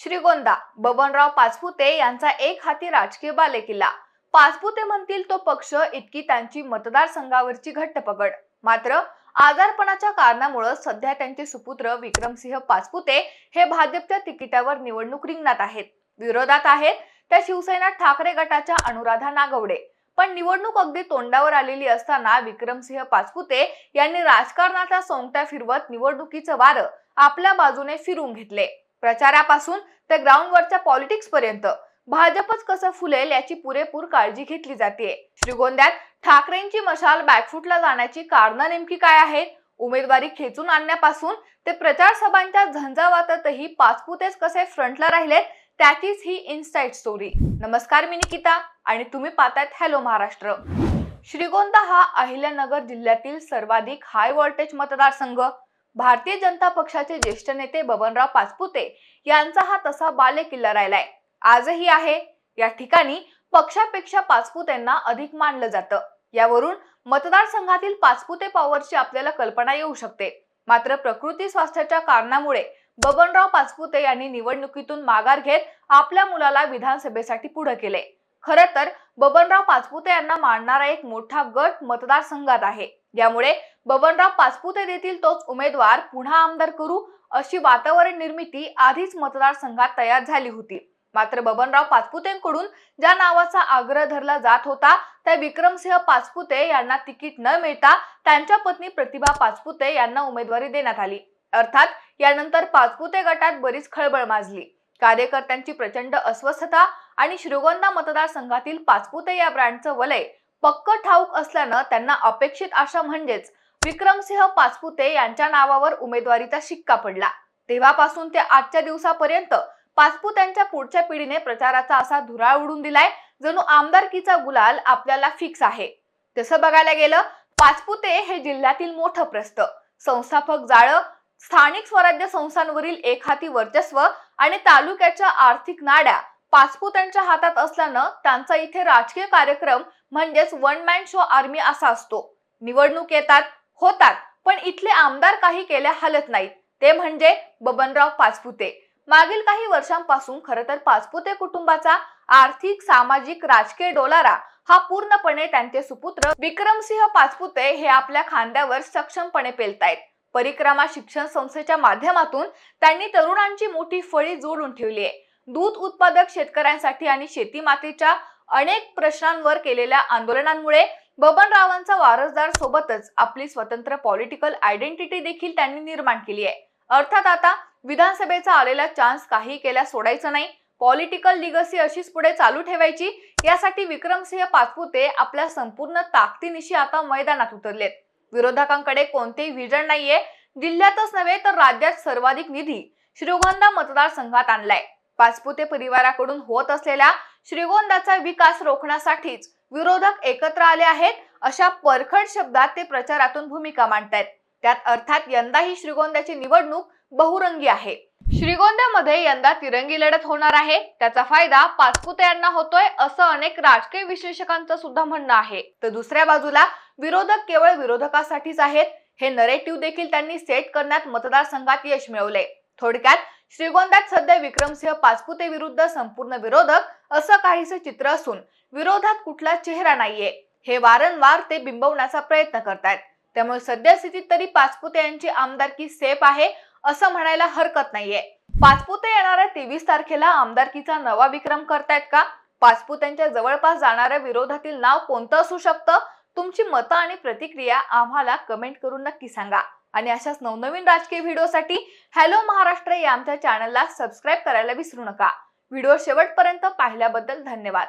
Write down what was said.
श्रीगोंदा बबनराव पाचपुते यांचा एक हाती राजकीय बालेकिल्ला. पाचपुते म्हणतील तो पक्ष इतकी त्यांची मतदारसंघावरची घट्ट पकड मात्र आजारपणाच्या कारणामुळे सध्या त्यांचे सुपुत्र विक्रमसिंह पाचपुते हे भाजपच्या तिकिटावर निवडणूक रिंगणात आहेत. विरोधात आहेत त्या शिवसेना ठाकरे गटाच्या अनुराधा नागवडे. पण निवडणूक अगदी तोंडावर आलेली असताना विक्रमसिंह पाचपुते यांनी राजकारणाचा सोंगट्या फिरवत निवडणुकीचं वारं आपल्या बाजूने फिरून घेतले. प्रचारापासून ते ग्राउंडवरच्या पॉलिटिक्स पर्यंत. भाजपच कसं फुलेल याची पुरेपूर काळजी घेतली जाते. श्रीगोंद्यात ठाकरेंची मशाल बॅकफूटला जाण्याची कारणं नेमकी काय आहेत? उमेदवारी खेचून आणण्यापासून ते प्रचार सभांच्या झंझावातातही पाचपुतेच कसे फ्रंटला राहिलेत त्याचीच ही इन्साइट स्टोरी. नमस्कार मी निकिता आणि तुम्ही पाहतात हॅलो महाराष्ट्र. श्रीगोंदा हा अहिल्यानगर जिल्ह्यातील सर्वाधिक हाय व्होल्टेज मतदारसंघ. भारतीय जनता पक्षाचे ज्येष्ठ नेते बबनराव पाचपुते यांचा हा तसा बालेकिल्ला राहिलाय. आजही आहे. या ठिकाणी पक्षापेक्षा पाचपुतेंना अधिक मानलं जातं. यावरून मतदारसंघातील पाचपुते पॉवरची आपल्याला कल्पना येऊ शकते. मात्र प्रकृती स्वास्थ्याच्या कारणामुळे बबनराव पाचपुते यांनी निवडणुकीतून माघार घेत आपल्या मुलाला विधानसभेसाठी पुढे केले. खरं तर बबनराव पाचपुते यांना मानणारा एक मोठा गट मतदारसंघात आहे. यामुळे बबनराव पाचपुते देतील तोच उमेदवार पुन्हा आमदार करू अशी वातावरण निर्मिती आधीच मतदारसंघात तयार झाली होती. मात्र बबनराव पाचपुतेंकडून ज्या नावाचा आग्रह धरला जात होता त्या विक्रमसिंह पाचपुते यांना तिकीट न मिळता त्यांच्या पत्नी प्रतिभा पाचपुते यांना उमेदवारी देण्यात आली. अर्थात यानंतर पाचपुते गटात बरीच खळबळ माजली. कार्यकर्त्यांची प्रचंड अस्वस्थता आणि श्रीगोंदा मतदारसंघातील पाचपुते या ब्रँडचं वलय पक्क ठाऊक असल्यानं त्यांना अपेक्षित आशा म्हणजेच विक्रमसिंह पाचपुते यांच्या नावावर उमेदवारीचा शिक्का पडला. तेव्हापासून ते आजच्या दिवसापर्यंत पाचपुत्यांच्या पुढच्या पिढीने प्रचाराचा असा धुराळ उडून दिलाय जणू आमदारकीचा गुलाल आपल्याला फिक्स आहे. तसं बघायला गेलं पाचपुते हे जिल्ह्यातील मोठं प्रस्त. संस्थापक जाळं स्थानिक स्वराज्य संस्थांवरील एखादी वर्चस्व आणि तालुक्याच्या आर्थिक नाड्या पाचपुतांच्या हातात असल्यानं त्यांचा इथे राजकीय कार्यक्रम म्हणजेच वन मॅन शो आर्मी असा असतो. निवडणूक येतात होतात पण इथले आमदार काही केल्या हलत नाहीत. ते म्हणजे बबनराव पाचपुते मागील काही वर्षांपासून खरं तर पाचपुते कुटुंबाचा आर्थिक सामाजिक राजकीय डोलारा हा पूर्णपणे त्यांचे सुपुत्र विक्रमसिंह पाचपुते हे आपल्या खांद्यावर सक्षमपणे पेलतायत. परिक्रमा शिक्षण संस्थेच्या माध्यमातून त्यांनी तरुणांची मोठी फळी जोडून ठेवली आहे. दूध उत्पादक शेतकऱ्यांसाठी आणि शेती मातीच्या अनेक प्रश्नांवर केलेल्या आंदोलनांमुळे बबनरावांचा वारसदार सोबतच आपली स्वतंत्र पॉलिटिकल आयडेंटिटी देखील त्यांनी निर्माण केली आहे. अर्थात आता विधानसभेचा आलेला चान्स काही केल्या सोडायचं नाही. पॉलिटिकल लिगसी अशीच पुढे चालू ठेवायची. यासाठी विक्रमसिंह पाचपुते आपल्या संपूर्ण ताकदीनिशी आता मैदानात उतरलेत. विरोधकांकडे कोणतेही व्हिजन नाहीये. जिल्ह्यातच नव्हे तर राज्यात सर्वाधिक निधी श्रीगोंदा मतदारसंघात आणलाय. पाचपुते परिवाराकडून होत असलेल्या श्रीगोंदाचा विकास रोखण्यासाठीच विरोधक एकत्र आले आहेत अशा परखड शब्दात ते प्रचारातून भूमिका मांडतायत. त्यात अर्थात यंदा ही श्रीगोंद्याची निवडणूक बहुरंगी आहे. श्रीगोंद्यामध्ये यंदा तिरंगी लढत होणार आहे. त्याचा फायदा पाचपुते यांना होतोय असं अनेक राजकीय विश्लेषकांचं सुद्धा म्हणणं आहे. तर दुसऱ्या बाजूला विरोधक केवळ विरोधकासाठीच आहेत हे नरेटिव्ह देखील त्यांनी सेट करण्यात मतदारसंघात यश मिळवले थोडक्यात श्रीगोंद्यात सध्या विक्रमसिंह पाचपुते विरुद्ध संपूर्ण विरोधक असं काहीसं चित्र असून विरोधात कुठला चेहरा नाहीये. हे वारंवार ते बिंबवण्याचा प्रयत्न करतायत. त्यामुळे सध्या स्थितीत तरी पाचपुते यांची आमदारकी सेफ आहे असं म्हणायला हरकत नाहीये. पाचपुते येणाऱ्या तेवीस तारखेला आमदारकीचा नवा विक्रम करतायत का? पाचपुत्यांच्या जवळपास जाणाऱ्या विरोधातील नाव कोणतं असू शकतं? तुमची मतं आणि प्रतिक्रिया आम्हाला कमेंट करून नक्की सांगा. आणि अशाच नवनवीन राजकीय व्हिडिओसाठी हॅलो महाराष्ट्र या आमच्या चॅनलला सबस्क्राईब करायला विसरू नका. व्हिडिओ शेवटपर्यंत पाहिल्याबद्दल धन्यवाद.